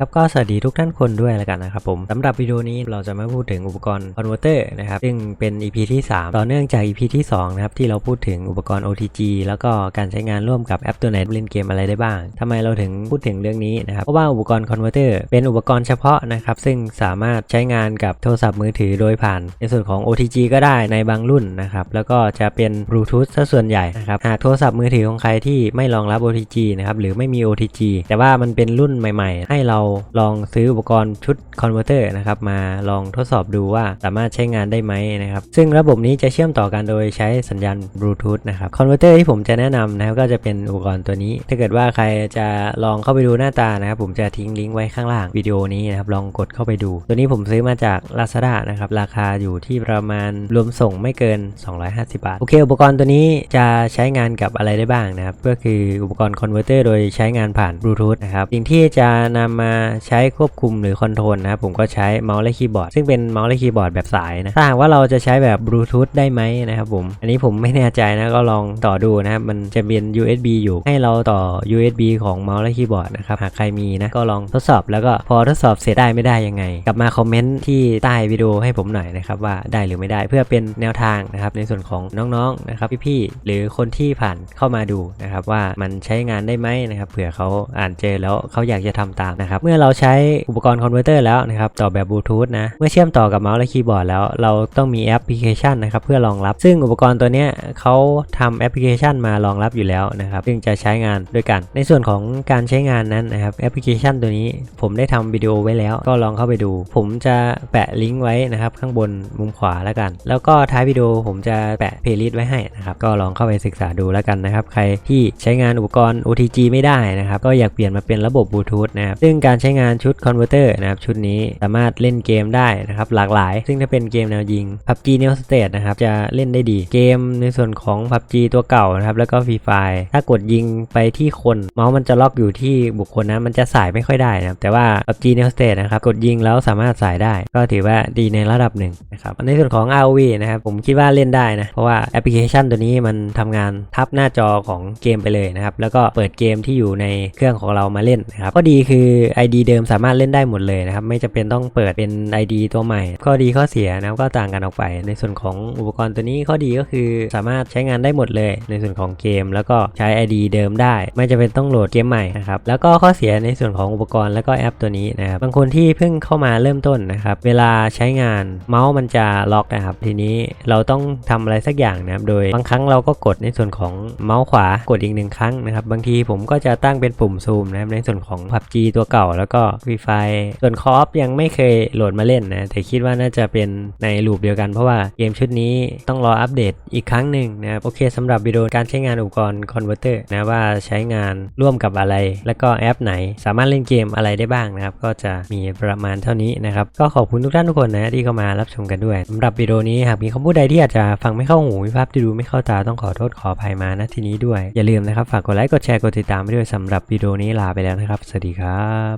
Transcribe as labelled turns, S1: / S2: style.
S1: ครับก็สวัสดีทุกท่านคนด้วยแล้วกันนะครับผมสำหรับวิดีโอนี้เราจะมาพูดถึงอุปกรณ์คอนเวอร์เตอร์นะครับซึ่งเป็น EP ที่ 3 ต่อเนื่องจาก EP ที่2นะครับที่เราพูดถึงอุปกรณ์ OTG แล้วก็การใช้งานร่วมกับแอปตัวไหนเล่นเกมอะไรได้บ้างทำไมเราถึงพูดถึงเรื่องนี้นะครับเพราะว่าอุปกรณ์คอนเวอร์เตอร์เป็นอุปกรณ์เฉพาะนะครับซึ่งสามารถใช้งานกับโทรศัพท์มือถือโดยผ่าน ในส่วนของ OTG ก็ได้ในบางรุ่นนะครับแล้วก็จะเป็นบลูทูธซะส่วนใหญ่นะครับหากโทรศัพท์มือถือของใครที่ไม่รองรับ OTG นะครับหรือไม่มี OTG แต่ว่ามันเป็นรุ่นใหม่ ๆ ให้เราลองซื้ออุปกรณ์ชุดคอนเวอร์เตอร์นะครับมาลองทดสอบดูว่าสามารถใช้งานได้ไหมนะครับซึ่งระบบนี้จะเชื่อมต่อกันโดยใช้สัญญาณบลูทูธนะครับคอนเวอร์เตอร์ที่ผมจะแนะนำนะครับก็จะเป็นอุปกรณ์ตัวนี้ ถ้าเกิดว่าใครจะลองเข้าไปดูหน้าตานะครับผมจะทิ้งลิงก์ไว้ข้างล่างวิดีโอนี้นะครับลองกดเข้าไปดู ตัวนี้ผมซื้อมาจาก Lazada นะครับราคาอยู่ที่ประมาณรวมส่งไม่เกิน 250 บาท โอเค อุปกรณ์ตัวนี้จะใช้งานกับอะไรได้บ้างนะครับก็คืออุปกรณ์คอนเวอร์เตอร์โดยใช้งานผ่านบลูทูธนะครับสิ่งที่จะนำมาใช้ควบคุมหรือคอนโทรลนะครับผมก็ใช้เมาส์และคีย์บอร์ดซึ่งเป็นเมาส์และคีย์บอร์ดแบบสายนะถ้าหากว่าเราจะใช้แบบบลูทูธได้ไหมนะครับผมอันนี้ผมไม่แน่ใจนะก็ลองต่อดูนะครับมันจะเป็น USB อยู่ให้เราต่อ USB ของเมาส์และคีย์บอร์ดนะครับหากใครมีนะก็ลองทดสอบแล้วก็พอทดสอบเสร็จได้ไม่ได้ยังไง กลับมาคอมเมนต์ที่ใต้วิดีโอให้ผมหน่อยนะครับว่าได้หรือไม่ได้เพื่อเป็นแนวทางนะครับในส่วนของน้องๆนะครับพี่ๆหรือคนที่ผ่านเข้ามาดูนะครับว่ามันใช้งานได้ไหมนะครับเผื่อเขาอ่านเจอแล้วเขาอยากจะทำตามนะครับมื่อเราใช้อุปกรณ์คอนเวอร์เตอร์แล้วนะครับต่อแบบบลูทูธนะเมื่อเชื่อมต่อกับเมาส์และคีย์บอร์ดแล้ว เราต้องมีแอปพลิเคชันนะครับเพื่อรองรับ ซึ่งอุปกรณ์ตัวนี้เขาทำแอปพลิเคชันมารองรับอยู่แล้วนะครับซึ่งจะใช้งานด้วยกัน ในส่วนของการใช้งานนั้นนะครับแอปพลิเคชันตัวนี้ ผมได้ทำวิดีโอไว้แล้ว ก็ลองเข้าไปดู ผมจะแปะลิงก์ไว้นะครับข้างบนมุมขวาแล้วกัน แล้วก็ท้ายวิดีโอผมจะแปะเพลย์ลิสต์ไว้ให้นะครับก็ลองเข้าไปศึกษาดูแล้วกันนะครับใครที่ใช้งานอุปกรณ์ OTG ไม่ได้นะครับก็อยากเปลี่ยนมาเป็นระบบบลูทูธนะครับซึ่งการใช้งานชุดคอนเวอร์เตอร์นะครับชุดนี้สามารถเล่นเกมได้นะครับหลากหลาย ซึ่งถ้าเป็นเกมแนวยิง PUBG Neo State นะครับจะเล่นได้ดีเกมในส่วนของ PUBG ตัวเก่านะครับแล้วก็ Free Fire ถ้ากดยิงไปที่คนเมาส์มันจะล็อกอยู่ที่บุคคลนะมันจะสายไม่ค่อยได้นะครับแต่ว่า PUBG Neo State นะครับกดยิงแล้วสามารถสายได้ ก็ถือว่าดีในระดับหนึ่งนะครับในส่วนของ ROV นะครับผมคิดว่าเล่นได้นะเพราะว่าแอปพลิเคชันตัวนี้มันทำงานทับหน้าจอของเกมไปเลยนะครับแล้วก็เปิดเกมที่อยู่ในเครื่องของเรามาเล่นนะครับก็ดีคือ ID เดิมสามารถเล่นได้หมดเลยนะครับ ไม่จำเป็นต้องเปิดเป็น ID ตัวใหม่ ข้อดีข้อเสียนะครับก็ต่างกันออกไป ในส่วนของอุปกรณ์ตัวนี้ข้อดีก็คือสามารถใช้งานได้หมดเลย ในส่วนของเกม แล้วก็ใช้ ID เดิมได้ ไม่จำเป็นต้องโหลดเกมใหม่นะครับแล้วก็ข้อเสียในส่วนของอุปกรณ์แล้วก็แอปตัวนี้นะครับบางคนที่เพิ่งเข้ามาเริ่มต้นนะครับเวลาใช้งานเมาส์มันจะล็อกนะครับ ทีนี้เราต้องทำอะไรสักอย่างนะครับโดยบางครั้งเราก็กดในส่วนของเมาส์ขวากดอีกหนึ่งครั้งนะครับบางทีผมก็จะตั้งเป็นปุ่มซูมนะครับในส่วนของ PUBG ตัวเก่าแล้วก็ฟรีไฟส่วนคอฟยังไม่เคยโหลดมาเล่นนะ แต่คิดว่าน่าจะเป็นในลูปเดียวกันเพราะว่าเกมชุดนี้ต้องรออัปเดตอีกครั้งหนึ่งนะครับ โอเคสำหรับวิดีโอการใช้งานอุปกรณ์คอนเวอร์เตอร์นะว่าใช้งานร่วมกับอะไร แล้วก็แอปไหน สามารถเล่นเกมอะไรได้บ้างนะครับ ก็จะมีประมาณเท่านี้นะครับ ก็ขอบคุณทุกท่านทุกคนนะที่เข้ามารับชมกันด้วยสำหรับวิดีโอนี้หากมีคำพูดใดที่อาจจะฟังไม่เข้าหูมีภาพที่ดูไม่เข้าตาต้องขอโทษขออภัยมาณที่นี้ด้วย อย่าลืมนะครับฝากกดไลค์กดแชร์กดติดตามไปด้วยสำหรับวิดีโอนี้ลาไปแล้วนะครับ สวัสดีครับ